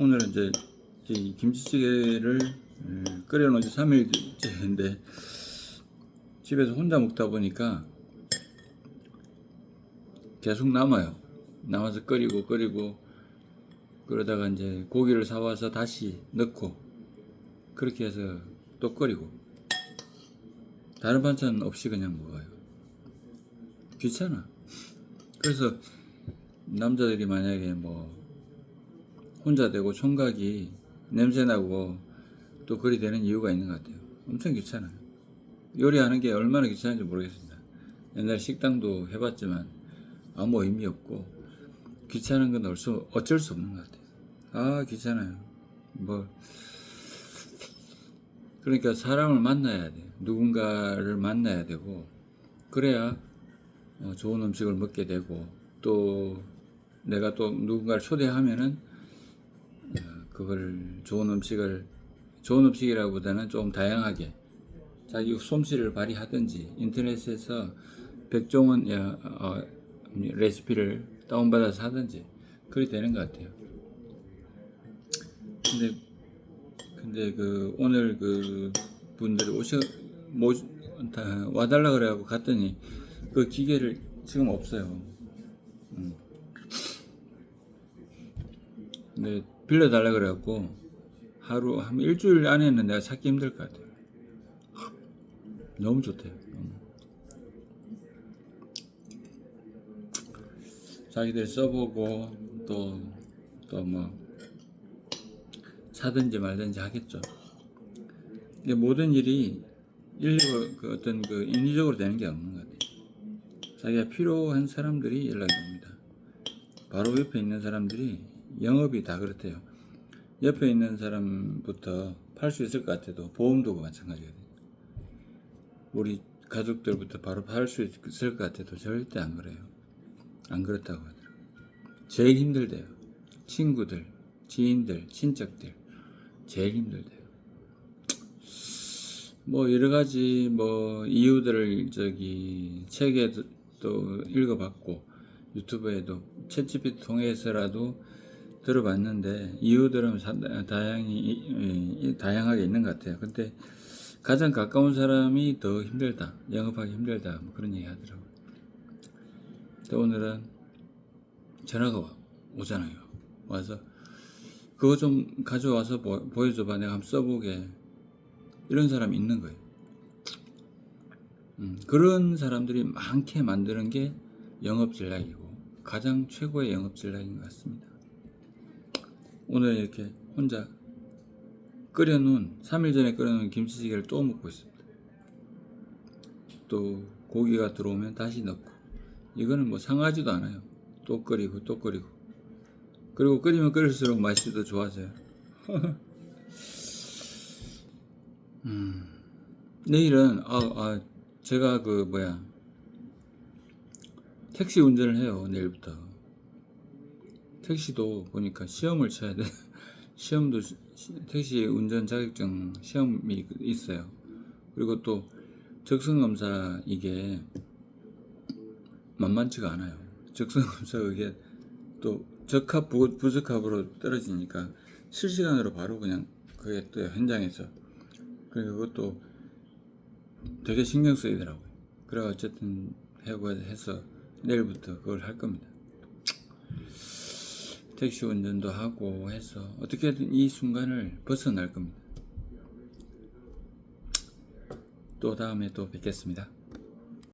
오늘은 이제 이 김치찌개를 음, 끓여놓은 지 3일째인데 집에서 혼자 먹다 보니까 계속 남아요. 남아서 끓이고 끓이고 그러다가 이제 고기를 사와서 다시 넣고 그렇게 해서 또 끓이고 다른 반찬 없이 그냥 먹어요. 귀찮아. 그래서 남자들이 만약에 뭐 혼자 되고 총각이 냄새 나고 또 그리 되는 이유가 있는 것 같아요. 엄청 귀찮아요. 요리하는 게 얼마나 귀찮은지 모르겠습니다. 옛날 식당도 해봤지만 아무 의미 없고 귀찮은 건 어쩔, 어쩔 수 없는 것 같아요. 아 귀찮아요. 뭐 그러니까 사람을 만나야 돼. 누군가를 만나야 되고 그래야 어, 좋은 음식을 먹게 되고 또 내가 또 누군가를 초대하면은 어, 그걸 좋은 음식을 좋은 음식이라기보다는 좀 다양하게 자기 솜씨를 발휘하든지 인터넷에서 백종원 야, 어, 레시피를 다운받아서 하든지 그리 되는 것 같아요. 근데 근데 그 오늘 그 분들이 오셔 뭐다 와달라 그래갖고 갔더니 그 기계를 지금 없어요. 음. 근데 빌려달라 그래갖고 하루 한 일주일 안에는 내가 찾기 힘들 것 같아요. 너무 좋대요. 음. 자기들 써보고 또 또 뭐 사든지 말든지 하겠죠. 이게 모든 일이 일리고 그 어떤 그 인위적으로 되는 게 없는 것 같아요. 자기가 필요한 사람들이 연락이 옵니다. 바로 옆에 있는 사람들이 영업이 다 그렇대요. 옆에 있는 사람부터 팔 수 있을 것 같아도 보험도 마찬가지거든요. 우리 가족들부터 바로 팔 수 있을 것 같아도 절대 안 그래요. 안 그렇다고 하더라고요. 제일 힘들대요. 친구들, 지인들, 친척들 제일 힘들대요. 뭐 여러 가지 뭐 이유들을 저기 책에도 또 읽어봤고 유튜브에도 챗GPT 통해서라도 들어봤는데 이유들은 사- 다양히 다양하게 있는 것 같아요. 근데 가장 가까운 사람이 더 힘들다, 영업하기 힘들다 뭐 그런 얘기 하더라고요. 또 오늘은 전화가 와- 오잖아요. 와서 그거 좀 가져와서 보, 보여줘봐. 내가 한번 써보게. 이런 사람이 있는 거예요. 음, 그런 사람들이 많게 만드는 게 영업 전략이고 가장 최고의 영업 전략인 것 같습니다. 오늘 이렇게 혼자 끓여놓은 3일 전에 끓여놓은 김치찌개를 또 먹고 있습니다. 또 고기가 들어오면 다시 넣고 이거는 뭐 상하지도 않아요. 또 끓이고 또 끓이고 그리고 끓이면 끓일수록 맛이 더 좋아져요. 음, 내일은 아, 아 제가 그 뭐야 택시 운전을 해요 내일부터 택시도 보니까 시험을 쳐야 돼 시험도 시- 택시 운전 자격증 시험이 있어요 그리고 또 적성 검사 이게 만만치가 않아요 적성 검사 이게 또 적합 부, 부적합으로 떨어지니까 실시간으로 바로 그냥 그게 또 현장에서 그리고 그것도 되게 신경 쓰이더라고요. 그래 어쨌든 해고 해서 내일부터 그걸 할 겁니다. 택시 운전도 하고 해서 어떻게든 이 순간을 벗어날 겁니다. 또 다음에 또 뵙겠습니다.